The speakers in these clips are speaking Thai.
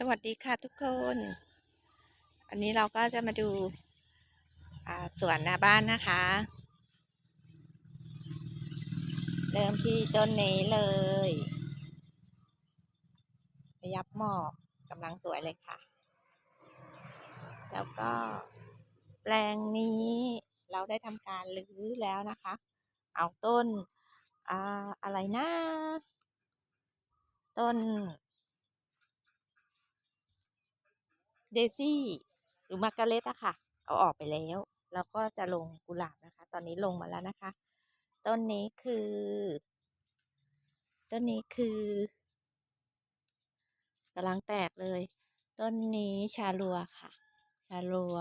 สวัสดีค่ะทุกคน อันนี้เราก็จะมาดูาสวนหน้าบ้านนะคะ เริ่มที่ต้นนี้เลยพยับหมอกกำลังสวยเลยค่ะ แล้วก็แปลงนี้เราได้ทำการรื้อแล้วนะคะ เอาต้นออะไรนะ ต้น เดซี่หรือมาร์การเร็ตอะค่ะ เอาออกไปแล้วแล้วก็จะลงกุหลาบนะคะ ตอนนี้ลงมาแล้วนะคะ ต้นนี้คือ ต้นนี้คือกำลังแตกเลย ต้นนี้ชาลัวค่ะ ชาลัว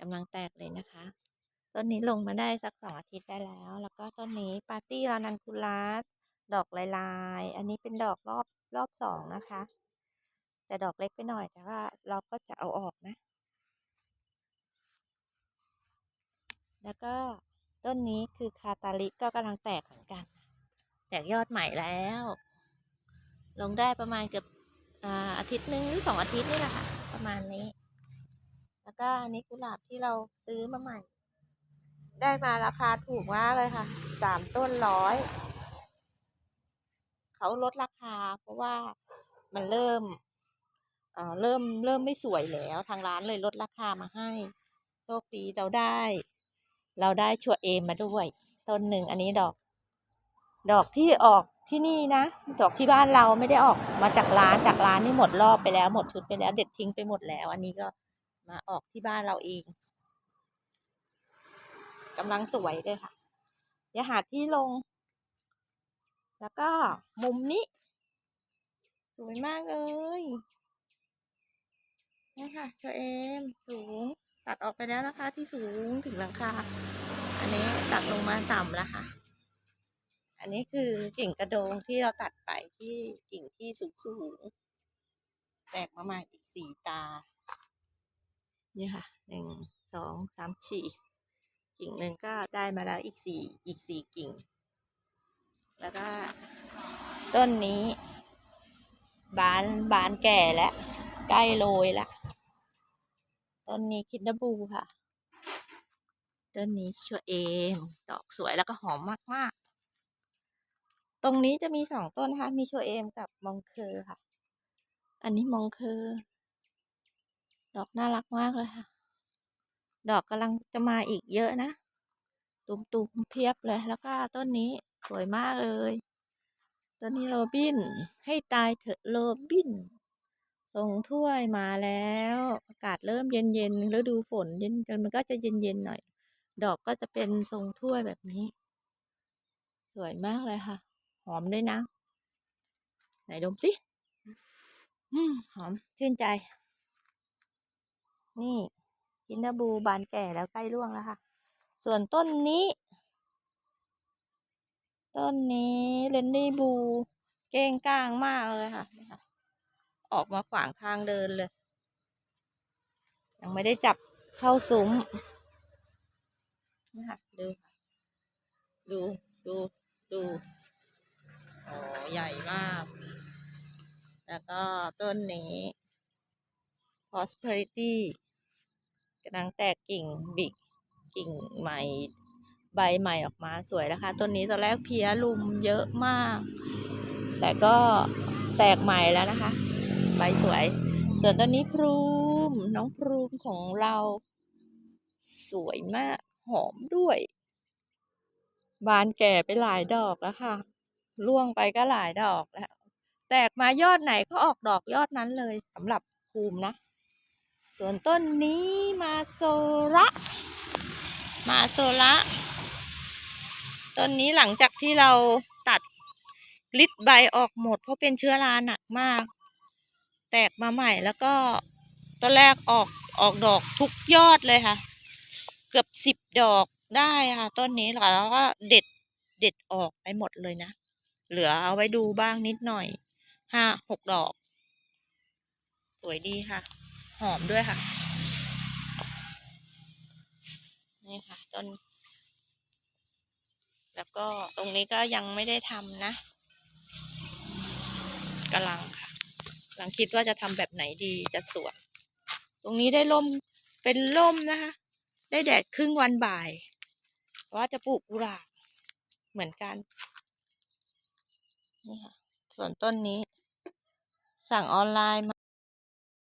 กำลังแตกเลยนะคะ ต้นนี้ลงมาได้สักสองอาทิตย์ได้แล้ว แล้วก็ต้นนี้ปาร์ตี้รานันคุลัสดอกลายลายๆ อันนี้เป็นดอกรอบรอบสองนะคะ แต่ดอกเล็กไปหน่อยแต่ว่าเราก็จะเอาออกนะ แล้วก็ต้นนี้คือคาตาลิก็กำลังแตกเหมือนกัน แตกยอดใหม่แล้ว ลงได้ประมาณเกือบอาอาทิตย์หนึ่งหรือสองอาทิตย์นี่แหละค่ะ ประมาณนี้ แล้วก็อันนี้กุหลาบที่เราซื้อมาใหม่ ได้มาราคาถูกมากเลยค่ะสามต้นร้อยเขาลดราคาเพราะว่ามันเริ่ม เอ่อเริ่มเริ่มไม่สวยแล้ว ทางร้านเลยลดราคามาให้โชคดีเราได้ เราได้ชัวเอมมาด้วย ต้นหนึ่งอันนี้ดอก ดอกที่ออกที่นี่นะ ดอกที่บ้านเราไม่ได้ออกมาจากร้านจากร้านนี่หมดรอบไปแล้วหมดชุดไปแล้ว เด็ดทิ้งไปหมดแล้ว อันนี้ก็มาออกที่บ้านเราเองกำลังสวยเลยค่ะอย่าหาที่ลง แล้วก็มุมนี้ สวยมากเลย นี่ค่ะชัวเอมสูงตัดออกไปแล้วนะคะ ที่สูงถึงหลังคา อันนี้ตัดลงมาต่ำแล้วค่ะ อันนี้คือกิ่งกระโดงที่เราตัดไปที่กิ่งที่สูงสูงๆแตกมาใหม่อีกสี่ตา นี่ค่ะหนึ่งสองสามสี่กิ่งหนึ่งก็ได้มาแล้วอีกสี่อีกสี่กิ่ง แล้วก็ต้นนี้ บานบานแก่แล้ว ใกล้โรยแล้ว ต้นนี้คิดดบูค่ะ ต้นนี้ชัวเอมดอกสวยแล้วก็หอมมากๆ ตรงนี้จะมีสองต้นนะคะ มีชัวเอมกับมองเคอร์ค่ะ อันนี้มองเคอร์ดอกน่ารักมากเลยค่ะ ดอกกำลังจะมาอีกเยอะนะ ตุมๆเพียบเลย แล้วก็ต้นนี้สวยมากเลย ต้นนี้โรบิน ให้ตายเถอะโรบิน ส่งถ้วยมาแล้วอากาศเริ่มเย็นๆฤดูฝนเย็นมันก็จะเย็นๆหน่อย ดอกก็จะเป็นทรงถ้วยแบบนี้ สวยมากเลยค่ะ หอมด้วยนะ ไหนดมสิอหอมชื่นใจ นี่กินดาบูบานแก่แล้วใกล้ร่วงแล้วค่ะ ส่วนต้นนี้ ต้นนี้เลนนี่บู เก้งก้างมากเลยค่ะ ออกมาขวางทางเดินเลย ยังไม่ได้จับเข้าซุ้มนี่ค่ะดู ดูดูดูโอ้ใหญ่มาก แล้วก็ต้นนี้ prosperity กำลังแตกกิ่งบิกกิ่งใหม่ใบใหม่ออกมาสวยแล้วค่ะต้นนี้ตอนแรกเพี้ยลุมเยอะมาก แต่ก็แตกใหม่แล้วนะคะ ใบสวย ส่วนต้นนี้พรูมน้องพรูมของเรา สวยมาก หอมด้วย บานแก่ไปหลายดอกแล้วค่ะร่วงไปก็หลายดอกแล้ว แตกมายอดไหนก็ออกดอกยอดนั้นเลยสำหรับภูมินะ ส่วนต้นนี้มาโซระมาโซระต้นนี้หลังจากที่เราตัดลิดใบออกหมด เพราะเป็นเชื้อราหนักมาก ตกมาใหม่แล้วก็ตอนแรกออกออกดอกทุกยอดเลยค่ะ เกือบสิบดอกได้ค่ะ ต้นนี้แล้วก็เด็ดเด็ดออกไปหมดเลยนะ เหลือเอาไว้ดูบ้างนิดหน่อยห้าหกดอก สวยดีค่ะ หอมด้วยค่ะ นี่ค่ะต้น แล้วก็ตรงนี้ก็ยังไม่ได้ทำนะกำลังค่ะ หลังคิดว่าจะทำแบบไหนดีจะสวน ตรงนี้ได้ร่มเป็นร่มนะคะ ได้แดดครึ่งวันบ่าย ว่าจะปลูกกุหลาบเหมือนกันนี่ค่ะส่วนต้นนี้ สั่งออนไลน์มา